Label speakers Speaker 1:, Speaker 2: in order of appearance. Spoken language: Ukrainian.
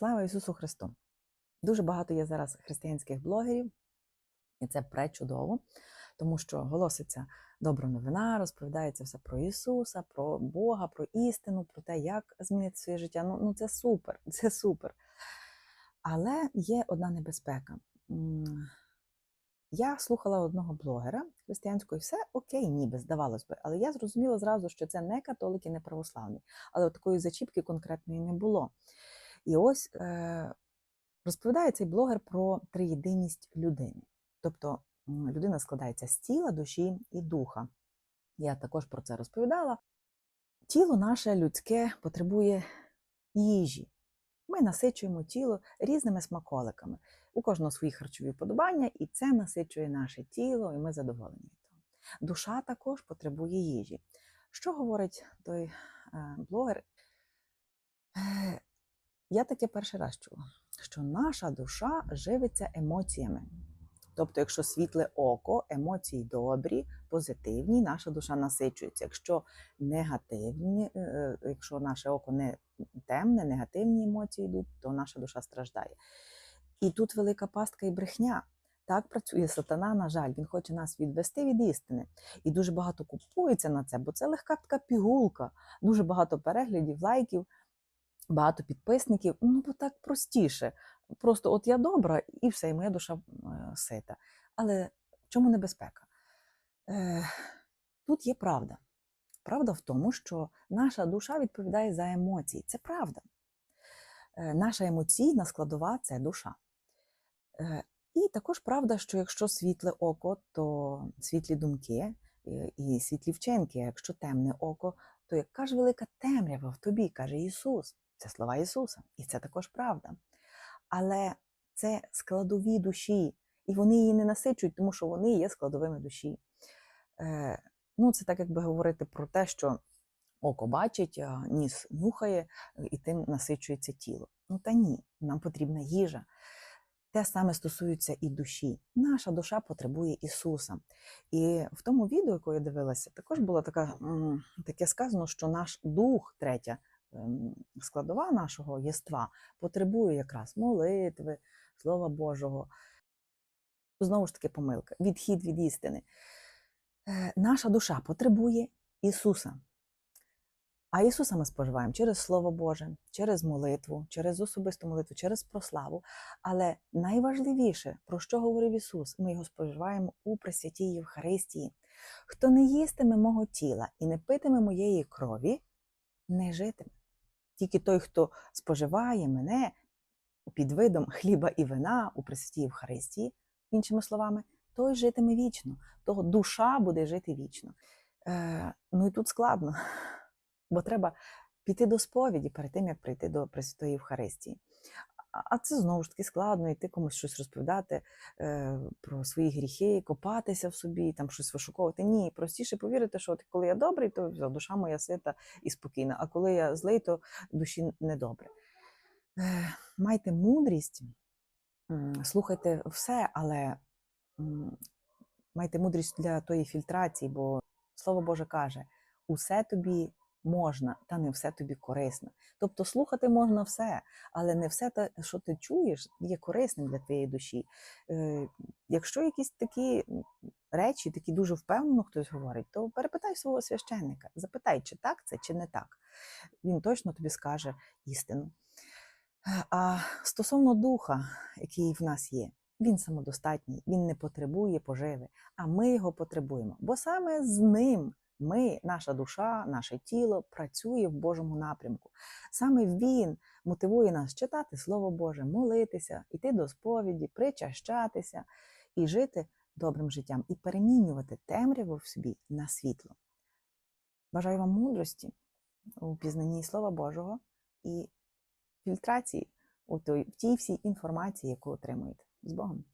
Speaker 1: Слава Ісусу Христу! Дуже багато є зараз християнських блогерів, і це пречудово, тому що голоситься добра новина, розповідається все про Ісуса, про Бога, про істину, про те, як змінити своє життя. Ну, ну це супер, це супер. Але є одна небезпека. Я слухала одного блогера християнського, і все окей, ніби здавалось би. Але я зрозуміла зразу, що це не католики, не православні. Але от такої зачіпки конкретної не було. І ось е, розповідає цей блогер про триєдиність людини. Тобто людина складається з тіла, душі і духа. Я також про це розповідала. Тіло наше людське потребує їжі. Ми насичуємо тіло різними смаколиками. У кожного свої харчові вподобання, і це насичує наше тіло, і ми задоволені. Душа також потребує їжі. Що говорить той е, блогер? Я таке перший раз чула, що наша душа живиться емоціями. Тобто, якщо світле око, емоції добрі, позитивні, наша душа насичується. Якщо негативні, е, е, якщо наше око не темне, негативні емоції йдуть, то наша душа страждає. І тут велика пастка і брехня. Так працює сатана, на жаль, він хоче нас відвести від істини. І дуже багато купується на це, бо це легка така пігулка, дуже багато переглядів, лайків, багато підписників. Ну, бо так простіше. Просто от я добра, і все, і моя душа е, сита. Але в чому небезпека? Е, тут є правда. Правда в тому, що наша душа відповідає за емоції. Це правда. Е, наша емоційна складова це душа. І також правда, що якщо світле око, то світлі думки і світлі вчинки, якщо темне око, то яка ж велика темрява в тобі, каже Ісус. Це слова Ісуса, і це також правда. Але це складові душі, і вони її не насичують, тому що вони є складовими душі. Е, ну, це так, якби говорити про те, що око бачить, ніс нюхає, і тим насичується тіло. Ну та ні, нам потрібна їжа. Те саме стосується і душі. Наша душа потребує Ісуса. І в тому відео, яке я дивилася, також було така, таке сказано, що наш дух, третя складова нашого єства, потребує якраз молитви, Слова Божого. Знову ж таки, помилка, відхід від істини. Е, Наша душа потребує Ісуса. А Ісуса ми споживаємо через Слово Боже, через молитву, через особисту молитву, через прославу. Але найважливіше, про що говорив Ісус, ми його споживаємо у Пресвятій Євхаристії. Хто не їстиме мого тіла і не питиме моєї крові, не житиме. Тільки той, хто споживає мене під видом хліба і вина у Пресвятій Євхаристії, іншими словами, той житиме вічно, того душа буде жити вічно. Е, ну і тут складно, бо треба піти до сповіді перед тим, як прийти до Пресвятої Євхаристії. А- це знову ж таки складно йти комусь щось розповідати е, про свої гріхи, копатися в собі, там щось вишуковувати. Ні, простіше повірити, що от коли я добрий, то душа моя сита і спокійна. А коли я злий, то душі недобре. Е, майте мудрість, слухайте все, але майте мудрість для тої фільтрації, бо Слово Боже каже: усе тобі можна, та не все тобі корисно. Тобто слухати можна все, але не все те, що ти чуєш, є корисним для твоєї душі. Е, якщо якісь такі речі, такі дуже впевнено хтось говорить, то перепитай свого священника, запитай, чи так це, чи не так. Він точно тобі скаже істину. А стосовно духа, який в нас є, він самодостатній, він не потребує поживи, а ми його потребуємо. Бо саме з ним ми, наша душа, наше тіло працює в Божому напрямку. Саме він мотивує нас читати Слово Боже, молитися, йти до сповіді, причащатися і жити добрим життям, і перемінювати темряву в собі на світло. Бажаю вам мудрості у пізнанні Слова Божого і фільтрації у тій всій інформації, яку отримуєте. З Богом.